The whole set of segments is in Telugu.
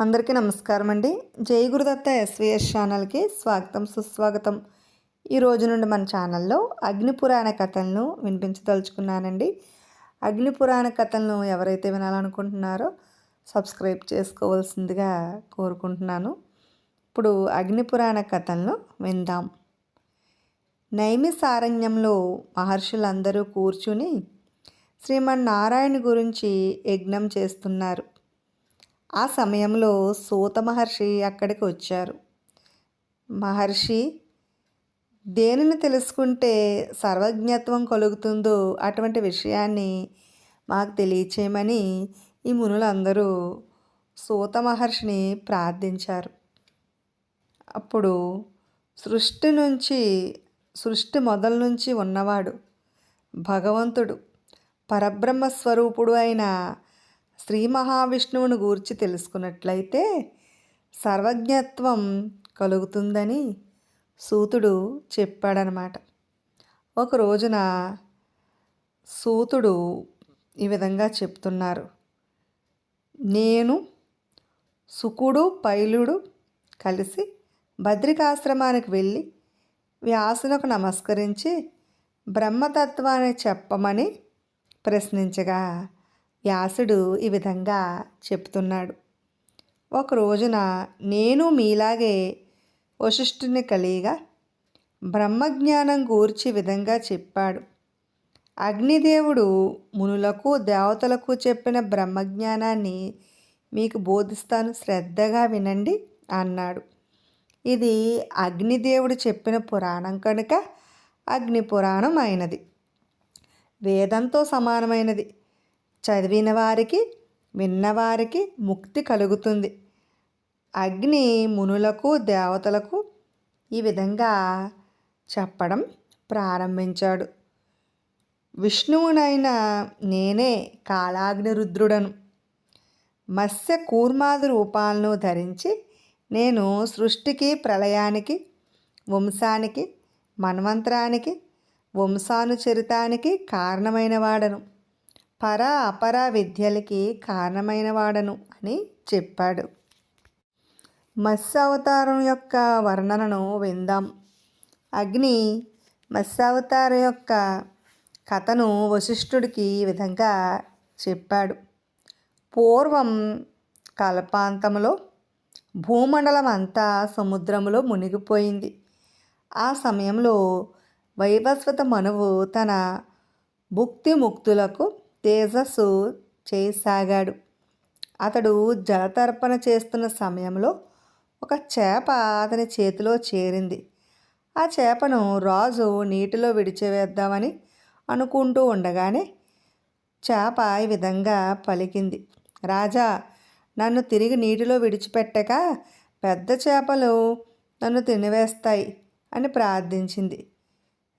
అందరికీ నమస్కారం అండి జై గురుదత్త ఎస్విఎస్ ఛానల్కి స్వాగతం సుస్వాగతం. ఈ రోజు నుండి మన ఛానల్లో అగ్ని పురాణ కథలను వినిపించదలుచుకున్నానండి. అగ్ని పురాణ కథలను ఎవరైతే వినాలనుకుంటున్నారో సబ్స్క్రైబ్ చేసుకోవాల్సిందిగా కోరుకుంటున్నాను. ఇప్పుడు అగ్ని పురాణ కథలను విందాం. నైమిసారణ్యంలో మహర్షులందరూ కూర్చుని శ్రీమన్నారాయణ గురించి యజ్ఞం చేస్తున్నారు. ఆ సమయంలో సూత మహర్షి అక్కడికి వచ్చారు. మహర్షి దేనిని తెలుసుకుంటే సర్వజ్ఞత్వం కలుగుతుందో అటువంటి విషయాన్ని మాకు తెలియచేయమని ఈ మునులందరూ సూత మహర్షిని ప్రార్థించారు. అప్పుడు సృష్టి నుంచి సృష్టి మొదల నుంచి ఉన్నవాడు భగవంతుడు పరబ్రహ్మ స్వరూపుడు అయిన శ్రీ మహావిష్ణువుని గూర్చి తెలుసుకున్నట్లయితే సర్వజ్ఞత్వం కలుగుతుందని సూతుడు చెప్పాడనమాట. ఒక రోజున సూతుడు ఈ విధంగా చెప్తున్నారు. నేను సుకుడు పైలుడు కలిసి బద్రికాశ్రమానికి వెళ్ళి వ్యాసునకు నమస్కరించి బ్రహ్మతత్వాన్ని చెప్పమని ప్రశ్నించగా వ్యాసుడు ఈ విధంగా చెప్తున్నాడు. ఒక రోజున నేను మీలాగే వశిష్ఠుని కలిగా బ్రహ్మజ్ఞానం గూర్చి విధంగా చెప్పాడు. అగ్నిదేవుడు మునులకు దేవతలకు చెప్పిన బ్రహ్మజ్ఞానాన్ని మీకు బోధిస్తాను శ్రద్ధగా వినండి అన్నాడు. ఇది అగ్నిదేవుడు చెప్పిన పురాణం కనుక అగ్ని పురాణం అయినది. వేదంతో సమానమైనది. చదివిన వారికి విన్నవారికి ముక్తి కలుగుతుంది. అగ్ని మునులకు దేవతలకు ఈ విధంగా చెప్పడం ప్రారంభించాడు. విష్ణువునైన నేనే కాలాగ్ని రుద్రుడను. మత్స్య కూర్మాది రూపాలను ధరించి నేను సృష్టికి ప్రళయానికి వంశానికి మన్వంతరానికి వంశానుచరితానికి కారణమైన వాడను. పర అపర విద్యలకి కారణమైన వాడను అని చెప్పాడు. మత్స్య అవతారం యొక్క వర్ణనను విందాం. అగ్ని మత్స్యావతారం యొక్క కథను వశిష్ఠుడికి ఈ విధంగా చెప్పాడు. పూర్వం కల్పాంతంలో భూమండలం అంతా సముద్రంలో మునిగిపోయింది. ఆ సమయంలో వైవస్వత మనువు తన భుక్తి ముక్తులకు తేజస్సు చేయసాగాడు అతడు జలతర్పణ చేస్తున్న సమయంలో ఒక చేప అతని చేతిలో చేరింది. ఆ చేపను రాజు నీటిలో విడిచివేద్దామని అనుకుంటూ ఉండగానే చేప ఈ విధంగా పలికింది. రాజా నన్ను తిరిగి నీటిలో విడిచిపెట్టక పెద్ద చేపలు నన్ను తినివేస్తాయి అని ప్రార్థించింది.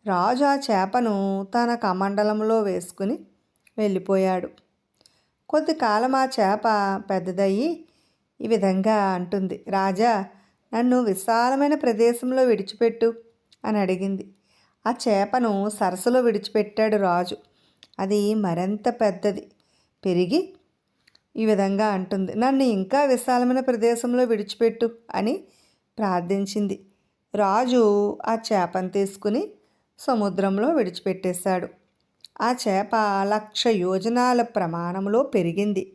రాజు ఆ చేపను తన కమండలంలో వేసుకుని వెళ్ళిపోయాడు. కొద్ది కాలం ఆ చేప పెద్దదయ్యి ఈ విధంగా అంటుంది. రాజా నన్ను విశాలమైన ప్రదేశంలో విడిచిపెట్టు అని అడిగింది. ఆ చేపను సరస్సులో విడిచిపెట్టాడు రాజు. అది మరింత పెద్దది. పెరిగి ఈ విధంగా అంటుంది. నన్ను ఇంకా విశాలమైన ప్రదేశంలో విడిచిపెట్టు అని ప్రార్థించింది. రాజు ఆ చేపను తీసుకుని సముద్రంలో విడిచిపెట్టేశాడు. ఆ చేప లక్ష యోజనాల ప్రమాణంలో పెరిగింది.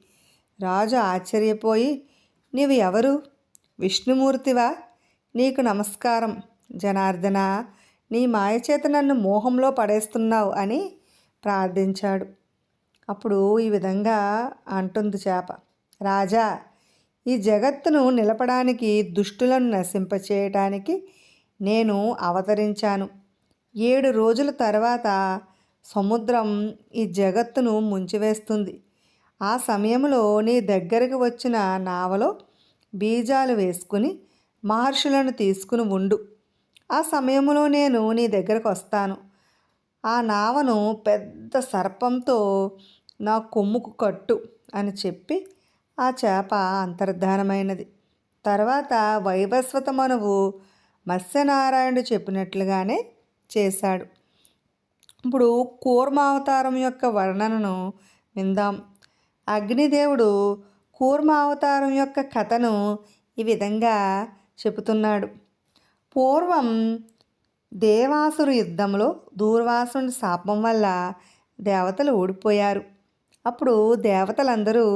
రాజు ఆశ్చర్యపోయి నీవు ఎవరు? విష్ణుమూర్తివా? నీకు నమస్కారం. జనార్దన నీ మాయచేత నన్ను మోహంలో పడేస్తున్నావు అని ప్రార్థించాడు. అప్పుడు ఈ విధంగా అంటుంది చేప. రాజా ఈ జగత్తును నిలపడానికి దుష్టులను నశింపచేయటానికి నేను అవతరించాను. ఏడు రోజుల తర్వాత సముద్రం ఈ జగత్తును ముంచివేస్తుంది. ఆ సమయంలో నీ దగ్గరకు వచ్చిన నావలో బీజాలు వేసుకుని మహర్షులను తీసుకుని ఉండు. ఆ సమయంలో నేను నీ దగ్గరకు వస్తాను. ఆ నావను పెద్ద సర్పంతో నా కొమ్ముకు కట్టు అని చెప్పి ఆ చేప అంతర్ధానమైనది. తర్వాత వైవస్వత మనువు మత్స్యనారాయణుడు చెప్పినట్లుగానే చేశాడు. ఇప్పుడు కూర్మావతారం యొక్క వర్ణనను విందాం. అగ్నిదేవుడు కూర్మావతారం యొక్క కథను ఈ విధంగా చెబుతున్నాడు. పూర్వం దేవాసురు యుద్ధంలో దూర్వాసుని శాపం వల్ల దేవతలు ఓడిపోయారు. అప్పుడు దేవతలందరూ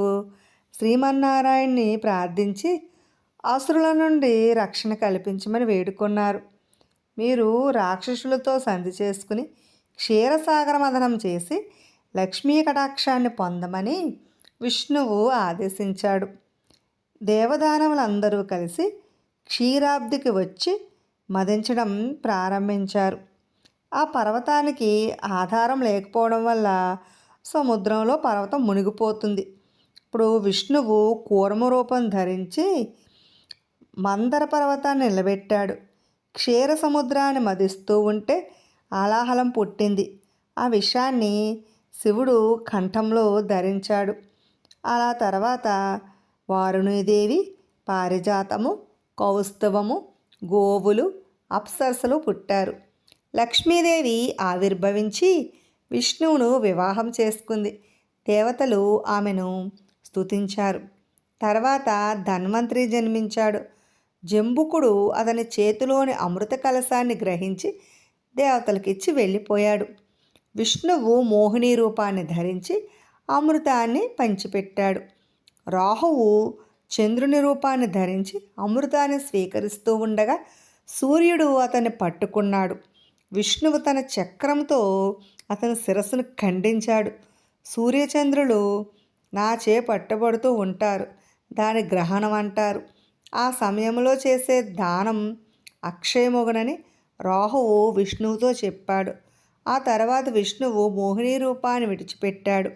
శ్రీమన్నారాయణ్ణి ప్రార్థించి అసురుల నుండి రక్షణ కల్పించమని వేడుకున్నారు. మీరు రాక్షసులతో సంధి చేసుకుని క్షీరసాగర మదనం చేసి లక్ష్మీ కటాక్షాన్ని పొందమని విష్ణువు ఆదేశించాడు. దేవదానవులందరూ కలిసి క్షీరాబ్దికి వచ్చి మదించడం ప్రారంభించారు. ఆ పర్వతానికి ఆధారం లేకపోవడం వల్ల సముద్రంలో పర్వతం మునిగిపోతుంది. ఇప్పుడు విష్ణువు కూర్మ రూపం ధరించి మందర పర్వతాన్ని నిలబెట్టాడు. క్షీర సముద్రాన్ని మదిస్తూ ఉంటే ఆలాహలం పుట్టింది. ఆ విషయాన్ని శివుడు కంఠంలో ధరించాడు. అలా తర్వాత వారుణీదేవి పారిజాతము కౌస్తవము గోవులు అప్సరసలు పుట్టారు. లక్ష్మీదేవి ఆవిర్భవించి విష్ణువును వివాహం చేసుకుంది. దేవతలు ఆమెను స్తుతించారు. తర్వాత ధన్వంతరి జన్మించాడు. జంబుకుడు అతని చేతిలోని అమృత కలశాన్ని గ్రహించి దేవతలకిచ్చి వెళ్ళిపోయాడు. విష్ణువు మోహిని రూపాన్ని ధరించి అమృతాన్ని పంచిపెట్టాడు. రాహువు చంద్రుని రూపాన్ని ధరించి అమృతాన్ని స్వీకరిస్తూ ఉండగా సూర్యుడు అతన్ని పట్టుకున్నాడు. విష్ణువు తన చక్రంతో అతని శిరస్సును ఖండించాడు. సూర్యచంద్రులు నాచే పట్టబడుతూ ఉంటారు దాని గ్రహణం అంటారు. ఆ సమయంలో చేసే దానం అక్షయమొగనని రాహువు విష్ణువుతో చెప్పాడు. ఆ తర్వాత విష్ణువు మోహిని రూపాన్ని విడిచిపెట్టాడు.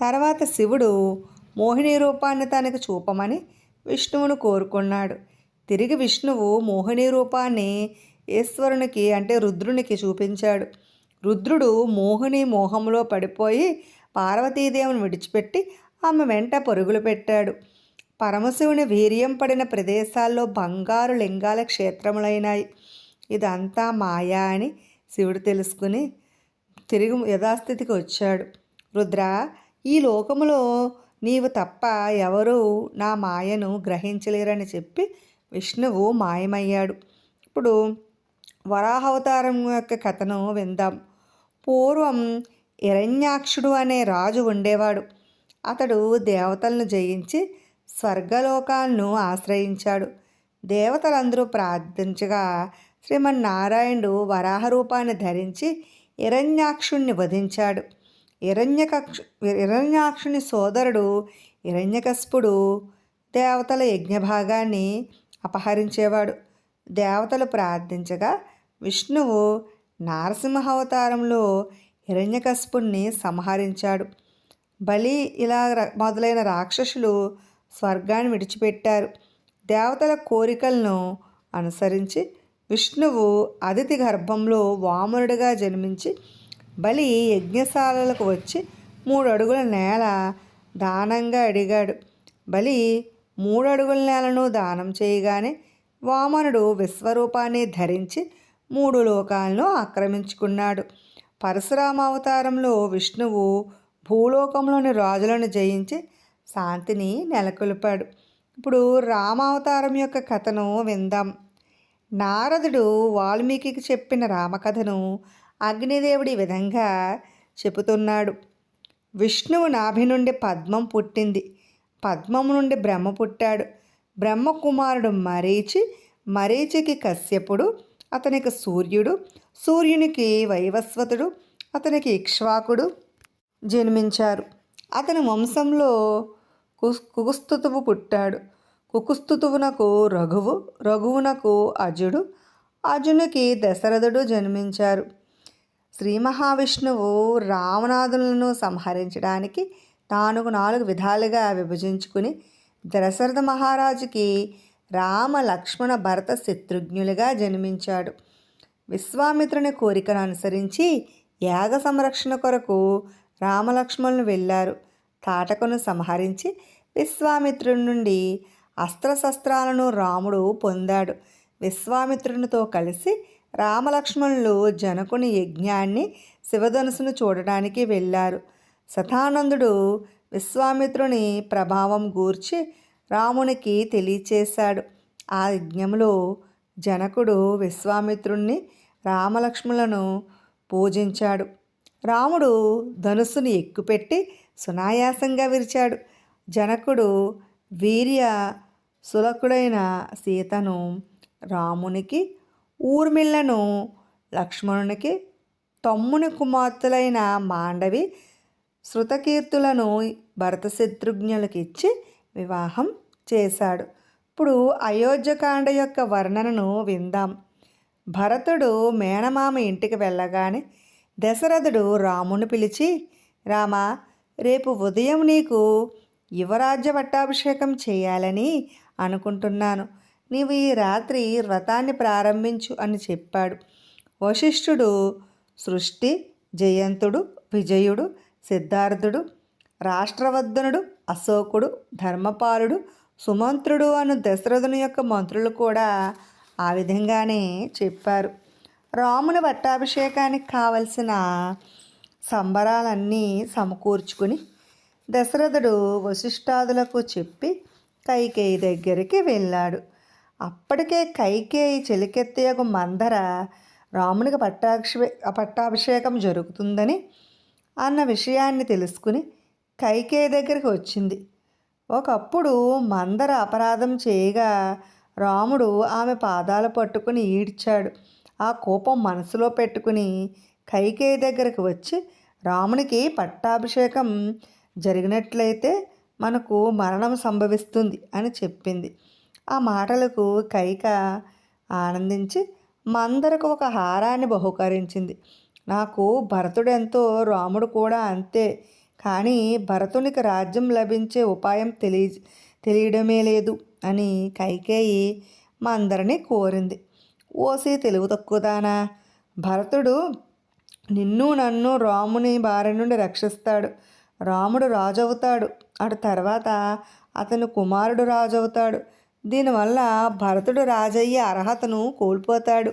తర్వాత శివుడు మోహిని రూపాన్ని తనకు చూపమని విష్ణువును కోరుకున్నాడు. తిరిగి విష్ణువు మోహిని రూపాన్ని ఈశ్వరునికి అంటే రుద్రునికి చూపించాడు. రుద్రుడు మోహిని మోహంలో పడిపోయి పార్వతీదేవిని విడిచిపెట్టి ఆమె వెంట పరుగులు పెట్టాడు. పరమశివుని వీర్యం పడిన ప్రదేశాల్లో బంగారు లింగాల క్షేత్రములైనాయి. ఇదంతా మాయా అని శివుడు తెలుసుకుని తిరిగి యథాస్థితికి వచ్చాడు. రుద్ర ఈ లోకములో నీవు తప్ప ఎవరూ నా మాయను గ్రహించలేరని చెప్పి విష్ణువు మాయమయ్యాడు. ఇప్పుడు వరాహవతారం యొక్క కథను విందాం. పూర్వం హిరణ్యాక్షుడు అనే రాజు ఉండేవాడు. అతడు దేవతలను జయించి స్వర్గలోకాలను ఆశ్రయించాడు. దేవతలందరూ ప్రార్థించగా శ్రీమన్నారాయణుడు వరాహ రూపాన్ని ధరించి హిరణ్యాక్షుణ్ణి వధించాడు. ఇరణ్యకక్షు హిరణ్యాక్షుని సోదరుడు హిరణ్యకస్పుడు దేవతల యజ్ఞభాగాన్ని అపహరించేవాడు. దేవతలు ప్రార్థించగా విష్ణువు నారసింహావతారంలో హిరణ్యకస్పుణ్ణి సంహరించాడు. బలి ఇలా మొదలైన రాక్షసులు స్వర్గాన్ని విడిచిపెట్టారు. దేవతల కోరికలను అనుసరించి విష్ణువు అతిథి గర్భంలో వామనుడిగా జన్మించి బలి యజ్ఞశాలలకు వచ్చి మూడు అడుగుల నేల దానంగా అడిగాడు. బలి మూడు అడుగుల నేలను దానం చేయగానే వామనుడు విశ్వరూపాన్ని ధరించి మూడు లోకాలను ఆక్రమించుకున్నాడు. పరశురామ అవతారంలో విష్ణువు భూలోకంలోని రాజులను జయించి శాంతిని నెలకొల్పాడు. ఇప్పుడు రామావతారం యొక్క కథను విందాం. నారదుడు వాల్మీకి చెప్పిన రామకథను అగ్నిదేవుడి విధంగా చెబుతున్నాడు. విష్ణువు నాభి నుండి పద్మం పుట్టింది. పద్మం నుండి బ్రహ్మ పుట్టాడు. బ్రహ్మకుమారుడు మరీచి మరీచికి కశ్యపుడు అతనికి సూర్యుడు సూర్యునికి వైవస్వతుడు అతనికి ఇక్ష్వాకుడు జన్మించారు. అతని వంశంలో కుగుస్తుతువు పుట్టాడు. కుకుస్తుతువునకు రఘువు రఘువునకు అజుడు అజునికి దశరథుడు జన్మించారు. శ్రీ మహావిష్ణువు రామనాథులను సంహరించడానికి నాలుగు నాలుగు విధాలుగా విభజించుకుని దశరథ మహారాజుకి రామ లక్ష్మణ భరత శత్రుఘ్నులుగా జన్మించాడు. విశ్వామిత్రుని కోరికను అనుసరించి యాగ సంరక్షణ కొరకు రామలక్ష్మణులు వెళ్ళారు. తాటకను సంహరించి విశ్వామిత్రుడి నుండి అస్త్రశస్త్రాలను రాముడు పొందాడు. విశ్వామిత్రునితో కలిసి రామలక్ష్మణులు జనకుని యజ్ఞాన్ని శివధనుసును చూడడానికి వెళ్ళారు. శతానందుడు విశ్వామిత్రుని ప్రభావం గూర్చి రామునికి తెలియచేశాడు. ఆ యజ్ఞంలో జనకుడు విశ్వామిత్రుణ్ణి రామలక్ష్ములను పూజించాడు. రాముడు ధనుస్సుని ఎక్కుపెట్టి సునాయాసంగా విరిచాడు. జనకుడు వీర్య సులకుడైన సీతను రామునికి ఊర్మిళ్ళను లక్ష్మణునికి తమ్ముని కుమార్తెలైన మాండవి శృతకీర్తులను భరత శత్రుఘ్నులకు ఇచ్చి వివాహం చేశాడు. ఇప్పుడు అయోధ్యకాండ యొక్క వర్ణనను విందాం. భరతుడు మేనమామ ఇంటికి వెళ్ళగానే దశరథుడు రాముని పిలిచి రామా రేపు ఉదయం నీకు యువరాజ్య పట్టాభిషేకం చేయాలని అనుకుంటున్నాను. నీవు ఈ రాత్రి వ్రతాన్ని ప్రారంభించు అని చెప్పాడు. వశిష్ఠుడు సృష్టి జయంతుడు విజయుడు సిద్ధార్థుడు రాష్ట్రవర్ధనుడు అశోకుడు ధర్మపాలుడు సుమంత్రుడు అను దశరథుని యొక్క మంత్రులు కూడా ఆ విధంగానే చెప్పారు. రాముని పట్టాభిషేకానికి కావలసిన సంబరాలన్నీ సమకూర్చుకుని దశరథుడు వశిష్ఠాదులకు చెప్పి కైకేయి దగ్గరికి వెళ్ళాడు. అప్పటికే కైకేయి చెలికెత్తేయకు మందర రామునికి పట్టాక్షి పట్టాభిషేకం జరుగుతుందని అన్న విషయాన్ని తెలుసుకుని కైకేయి దగ్గరికి వచ్చింది. ఒకప్పుడు మందర అపరాధం చేయగా రాముడు ఆమె పాదాలు పట్టుకుని ఈడ్చాడు. ఆ కోపం మనసులో పెట్టుకుని కైకేయి దగ్గరకు వచ్చి రామునికి పట్టాభిషేకం జరిగినట్లయితే మనకు మరణం సంభవిస్తుంది అని చెప్పింది. ఆ మాటలకు కైక ఆనందించి మందరకు ఒక హారాన్ని బహుకరించింది. నాకు భరతుడెంతో రాముడు కూడా అంతే. కానీ భరతునికి రాజ్యం లభించే ఉపాయం తెలియ తెలియడమే లేదు అని కైకేయి మందరిని కోరింది. ఓసి తెలుగు తక్కువదానా? భరతుడు నిన్ను నన్ను రాముని బారి నుండి రక్షిస్తాడు. రాముడు రాజు అవుతాడు అటు తర్వాత అతను కుమారుడు రాజు అవుతాడు దీనివల్ల భరతుడు రాజయ్యే అర్హతను కోల్పోతాడు.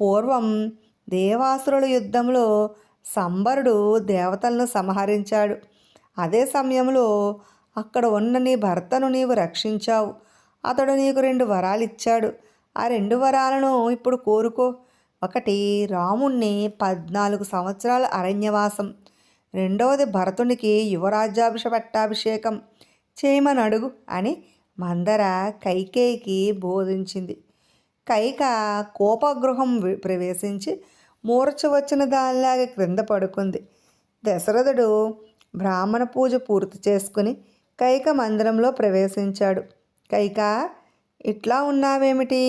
పూర్వం దేవాసురుల యుద్ధంలో సంబరుడు దేవతలను సంహరించాడు. అదే సమయంలో అక్కడ ఉన్న నీ భర్తను నీవు రక్షించావు. అతడు నీకు రెండు వరాలు ఇచ్చాడు ఆ రెండు వరాలను ఇప్పుడు కోరుకో. ఒకటి రాముణ్ణి పద్నాలుగు సంవత్సరాల అరణ్యవాసం. రెండవది భరతునికి యువరాజ్యాభిషపట్టాభిషేకం చేయమని అడుగు అని మందర కైకేయికి బోధించింది. కైక కోపగృహం ప్రవేశించి మూర్చ వచ్చిన దానిలాగా క్రింద పడుకుంది. దశరథుడు బ్రాహ్మణ పూజ పూర్తి చేసుకుని కైక మందిరంలో ప్రవేశించాడు. కైక ఇట్లా ఉన్నావేమిటి?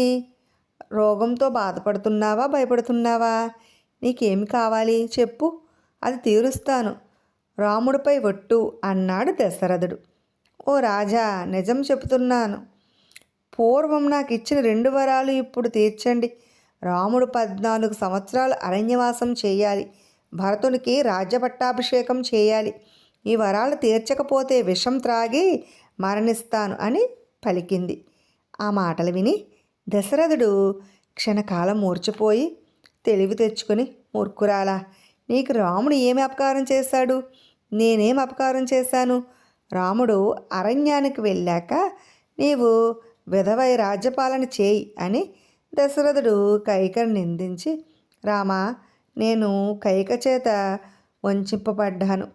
రోగంతో బాధపడుతున్నావా? భయపడుతున్నావా? నీకేమి కావాలి? చెప్పు. అది తీరుస్తాను. రాముడిపై ఒట్టు అన్నాడు దశరథుడు. ఓ రాజా నిజం చెబుతున్నాను. పూర్వం నాకు ఇచ్చిన రెండు వరాలు ఇప్పుడు తీర్చండి. రాముడు పద్నాలుగు సంవత్సరాలు అరణ్యవాసం చేయాలి. భరతునికి రాజ్యపట్టాభిషేకం చేయాలి. ఈ వరాలు తీర్చకపోతే విషం త్రాగి మరణిస్తాను అని పలికింది. ఆ మాటలు విని దశరథుడు క్షణకాలం మూర్చిపోయి తెలివి తెచ్చుకొని మూర్ఖురాలా నీకు రాముడు ఏమి అపకారం చేశాడు? నేనేం అపకారం చేశాను? రాముడు అరణ్యానికి వెళ్ళాక నీవు విధవై రాజ్యపాలన చేయి అని దశరథుడు కైకను నిందించి రామా నేను కైక చేత వంచింపబడ్డాను.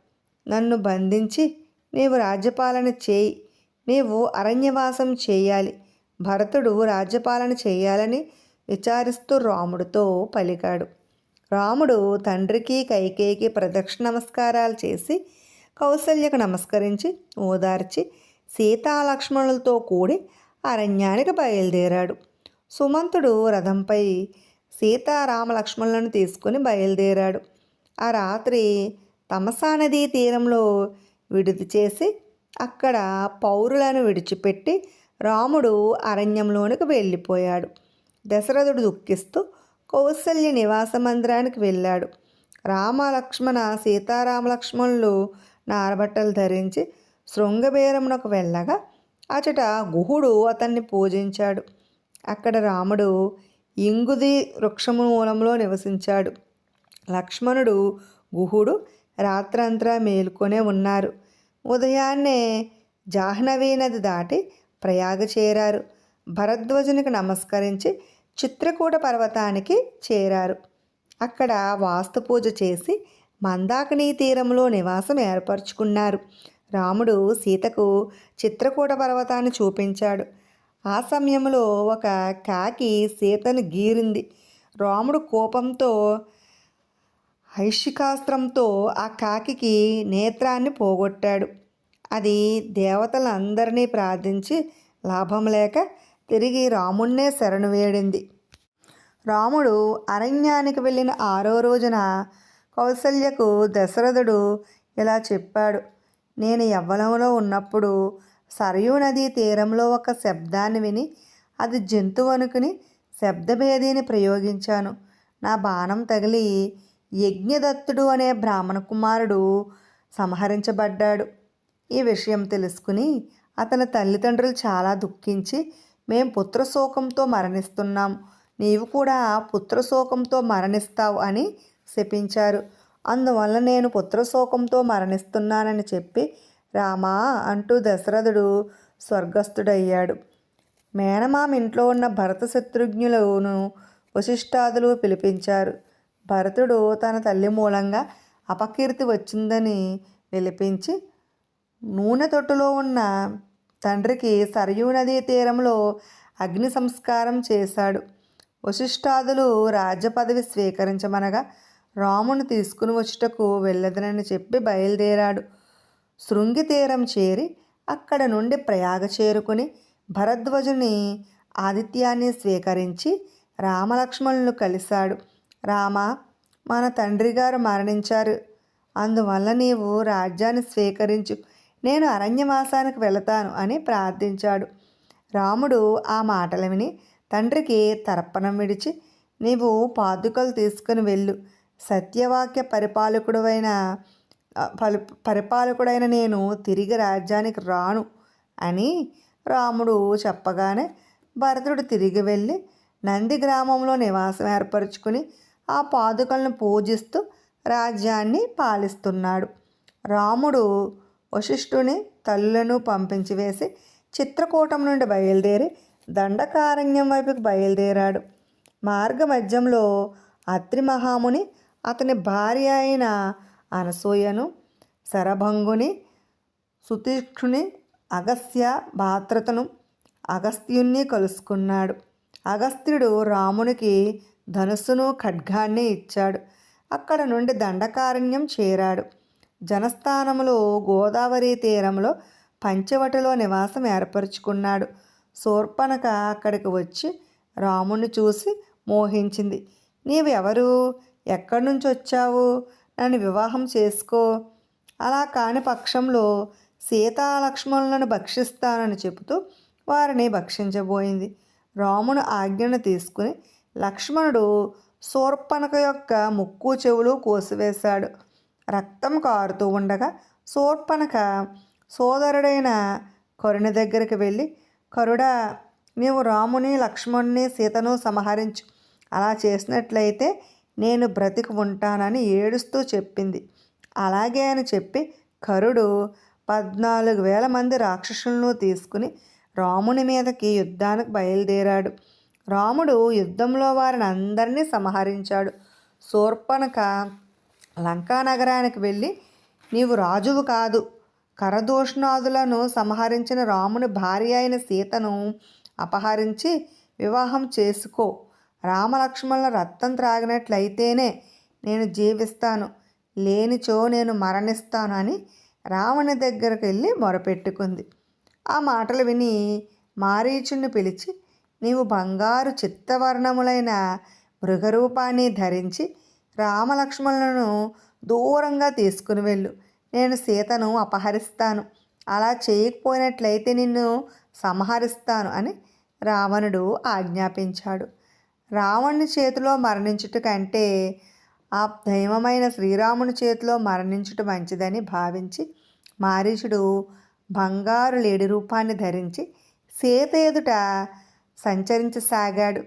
నన్ను బంధించి నీవు రాజ్యపాలన చేయి. నీవు అరణ్యవాసం చేయాలి. భరతుడు రాజ్యపాలన చేయాలని విచారిస్తూ రాముడితో పలికాడు. రాముడు తండ్రికి కైకేయికి ప్రదక్షిణ నమస్కారాలు చేసి కౌసల్యకు నమస్కరించి ఓదార్చి సీతాలక్ష్మణులతో కూడి అరణ్యానికి బయలుదేరాడు. సుమంతుడు రథంపై సీతారామ లక్ష్మణులను తీసుకుని బయలుదేరాడు. ఆ రాత్రి తమసా నదీ తీరంలో విడిది చేసి అక్కడ పౌరులను విడిచిపెట్టి రాముడు అరణ్యంలోనికి వెళ్ళిపోయాడు. దశరథుడు దుఃఖిస్తూ కౌసల్య నివాస మందిరానికి వెళ్ళాడు. రామ లక్ష్మణ సీతారామ లక్ష్మణులు నారబట్టలు ధరించి శృంగబేరమునకు వెళ్ళగా అచట గుహుడు అతన్ని పూజించాడు. అక్కడ రాముడు ఇంగుది వృక్షము మూలంలో నివసించాడు. లక్ష్మణుడు గుహుడు రాత్రంతా మేలుకొనే ఉన్నారు. ఉదయాన్నే జాహ్నవీ నది దాటి ప్రయాగ చేరారు. భరద్వజునికి నమస్కరించి చిత్రకూట పర్వతానికి చేరారు. అక్కడ వాస్తు పూజ చేసి మందాకిని తీరంలో నివాసం ఏర్పరచుకున్నారు. రాముడు సీతకు చిత్రకూట పర్వతాన్ని చూపించాడు. ఆ సమయంలో ఒక కాకి సీతను గీరింది. రాముడు కోపంతో ఐషికాస్త్రంతో ఆ కాకికి నేత్రాన్ని పోగొట్టాడు. అది దేవతలందరినీ ప్రార్థించి లాభం లేక తిరిగి రాముణ్ణే శరణు వేడింది. రాముడు అరణ్యానికి వెళ్ళిన ఆరో రోజున కౌసల్యకు దశరథుడు ఇలా చెప్పాడు. నేను యవ్వనంలో ఉన్నప్పుడు సరయూ నదీ తీరంలో ఒక శబ్దాన్ని విని అది జంతువు అనుకుని శబ్దభేదిని ప్రయోగించాను. నా బాణం తగిలి యజ్ఞదత్తుడు అనే బ్రాహ్మణ కుమారుడు సంహరించబడ్డాడు. ఈ విషయం తెలుసుకుని అతని తల్లిదండ్రులు చాలా దుఃఖించి మేం పుత్రశోకంతో మరణిస్తున్నాం. నీవు కూడా పుత్రశోకంతో మరణిస్తావు అని శపించారు. అందువల్ల నేను పుత్రశోకంతో మరణిస్తున్నానని చెప్పి రామా అంటూ దశరథుడు స్వర్గస్థుడయ్యాడు. మేనమామ ఇంట్లో ఉన్న భరత శత్రుఘ్నులను వశిష్ఠాదులు పిలిపించారు. భరతుడు తన తల్లి మూలంగా అపకీర్తి వచ్చిందని నిలిపించి నూనె తొట్టులో ఉన్న తండ్రికి సరయూ నదీ తీరంలో అగ్ని సంస్కారం చేశాడు. వశిష్ఠాదులు రాజ్యపదవి స్వీకరించమనగా రాముని తీసుకుని వచ్చుటకు వెళ్ళదనని చెప్పి బయలుదేరాడు. శృంగి తీరం చేరి అక్కడ నుండి ప్రయాగ చేరుకుని భరద్వజుని ఆదిత్యాన్ని స్వీకరించి రామలక్ష్మణులు కలిశాడు. రామ మన తండ్రి గారు మరణించారు. అందువల్ల నీవు రాజ్యాన్ని స్వీకరించు. నేను అరణ్యవాసానికి వెళతాను అని ప్రార్థించాడు. రాముడు ఆ మాటలు విని తండ్రికి తర్పణం విడిచి నీవు పాదుకలు తీసుకుని వెళ్ళు. సత్యవాక్య పరిపాలకుడైన పరిపాలకుడైన నేను తిరిగి రాజ్యానికి రాను అని రాముడు చెప్పగానే భరతుడు తిరిగి వెళ్ళి నంది గ్రామంలో నివాసం ఏర్పరచుకుని ఆ పాదుకలను పూజిస్తూ రాజ్యాన్ని పాలిస్తున్నాడు. రాముడు వశిష్ఠుని తల్లులను పంపించి వేసి చిత్రకూటం నుండి బయలుదేరి దండకారణ్యం వైపుకు బయలుదేరాడు. మార్గ మధ్యంలో అత్రి మహాముని అతని భార్య అయిన అనసూయను శరభంగుని సుతీక్షుని అగస్త్య భాత్రతను అగస్త్యుణ్ణి కలుసుకున్నాడు. అగస్త్యుడు రామునికి ధనుస్సును ఖడ్గాన్ని ఇచ్చాడు. అక్కడ నుండి దండకారణ్యం చేరాడు. జనస్థానంలో గోదావరి తీరంలో పంచవటిలో నివాసం ఏర్పరచుకున్నాడు. శూర్పణక అక్కడికి వచ్చి రాముణ్ణి చూసి మోహించింది. నీవు ఎవరు ఎక్కడి నుంచి వచ్చావు నన్ను వివాహం చేసుకో. అలా కాని పక్షంలో సీతాలక్ష్మణులను భక్షిస్తానని చెబుతూ వారిని భక్షించబోయింది. రాముని ఆజ్ఞను తీసుకుని లక్ష్మణుడు శూర్పణక యొక్క ముక్కు చెవులు కోసివేశాడు. రక్తం కారుతూ ఉండగా సోర్పనక సోదరుడైన కరుణ దగ్గరికి వెళ్ళి కరుడా నీవు రాముని లక్ష్మణుని సీతను సంహరించు. అలా చేసినట్లయితే నేను బ్రతికి ఉంటానని ఏడుస్తూ చెప్పింది. అలాగే అని చెప్పి కరుడు పద్నాలుగు వేల మంది రాక్షసులను తీసుకుని రాముని మీదకి యుద్ధానికి బయలుదేరాడు. రాముడు యుద్ధంలో వారిని అందరినీ సంహరించాడు. శూర్పణక లంకా నగరానికి వెళ్ళి నీవు రాజువు కాదు. కరదూష్ణాదులను సంహరించిన రాముని భార్య అయిన సీతను అపహరించి వివాహం చేసుకో. రామలక్ష్మణుల రక్తం త్రాగినట్లయితేనే నేను జీవిస్తాను. లేనిచో నేను మరణిస్తాను అని రావణి దగ్గరకు వెళ్ళి మొరపెట్టుకుంది. ఆ మాటలు విని మారీచుని పిలిచి నీవు బంగారు చిత్తవర్ణములైన మృగరూపాన్ని ధరించి రామలక్ష్మణులను దూరంగా తీసుకుని వెళ్ళు. నేను సీతను అపహరిస్తాను. అలా చేయకపోయినట్లయితే నిన్ను సంహరిస్తాను అని రావణుడు ఆజ్ఞాపించాడు. రావణుని చేతిలో మరణించుట కంటే ఆ దైవమైన శ్రీరాముని చేతిలో మరణించుట మంచిదని భావించి మారీచుడు బంగారు లేడి రూపాన్ని ధరించి సీత ఎదుట సంచరించసాగాడు.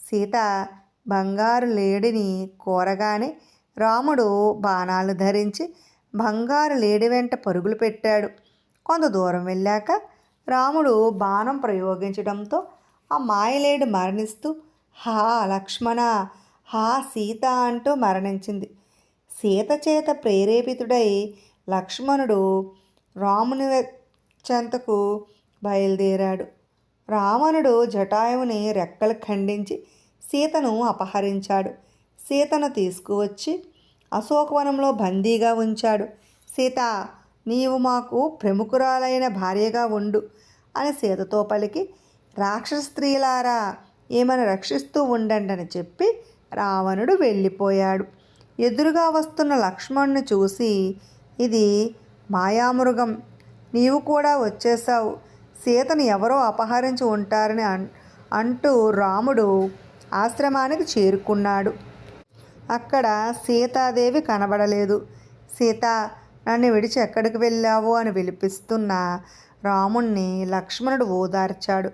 సీత బంగారు లేడిని కోరగానే రాముడు బాణాలు ధరించి బంగారు లేడి వెంట పరుగులు పెట్టాడు. కొంత దూరం వెళ్ళాక రాముడు బాణం ప్రయోగించడంతో ఆ మాయలేడు మరణిస్తూ హా లక్ష్మణ హా సీత అంటూ మరణించింది. సీత చేత ప్రేరేపితుడై లక్ష్మణుడు రాముని చెంతకు బయలుదేరాడు. రావణుడు జటాయువుని రెక్కలు ఖండించి సీతను అపహరించాడు. సీతను తీసుకువచ్చి అశోకవనంలో బందీగా ఉంచాడు. సీత నీవు మాకు ప్రముఖురాలైన భార్యగా ఉండు అని సీతతో పలికి రాక్షస స్త్రీలారా ఏమని రక్షిస్తూ ఉండండి అని చెప్పి రావణుడు వెళ్ళిపోయాడు. ఎదురుగా వస్తున్న లక్ష్మణ్ణి చూసి ఇది మాయామృగం నీవు కూడా వచ్చేసావు సీతను ఎవరో అపహరించి ఉంటారని అన్ అంటూ రాముడు ఆశ్రమానికి చేరుకున్నాడు. అక్కడ సీతాదేవి కనబడలేదు. సీత నన్ను విడిచి ఎక్కడికి వెళ్ళావు అని విలిపిస్తున్న రాముణ్ణి లక్ష్మణుడు ఓదార్చాడు.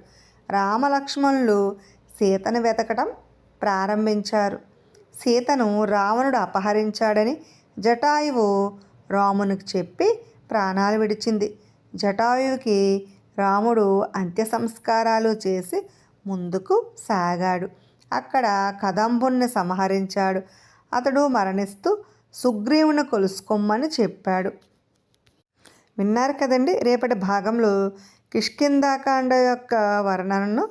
రామలక్ష్మణులు సీతను వెతకడం ప్రారంభించారు. సీతను రావణుడు అపహరించాడని జటాయువు రామునికి చెప్పి ప్రాణాలు విడిచింది. జటాయువుకి రాముడు అంత్య సంస్కారాలు చేసి ముందుకు సాగాడు. అక్కడ కదంబుణ్ణి సంహరించాడు. అతడు మరణిస్తూ సుగ్రీవుని కొలుసుకోమని చెప్పాడు. విన్నారు కదండి రేపటి భాగంలో కిష్కిందాకాండ యొక్క వర్ణనను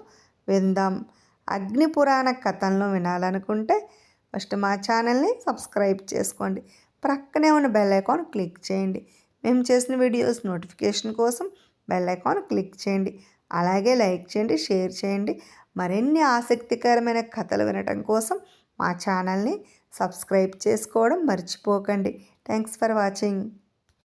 విందాం. అగ్ని పురాణ కథలను వినాలనుకుంటే ఫస్ట్ మా ఛానల్ని సబ్స్క్రైబ్ చేసుకోండి. ప్రక్కనే ఉన్న బెల్ ఐకాన్ క్లిక్ చేయండి. మేము చేసిన వీడియోస్ నోటిఫికేషన్ కోసం బెల్ ఐకాన్ క్లిక్ చేయండి. అలాగే లైక్ చేయండి షేర్ చేయండి. మరిన్ని ఆసక్తికరమైన కథలు వినటం కోసం మా ఛానల్ని సబ్స్క్రైబ్ చేసుకోవడం మర్చిపోకండి. Thanks for watching.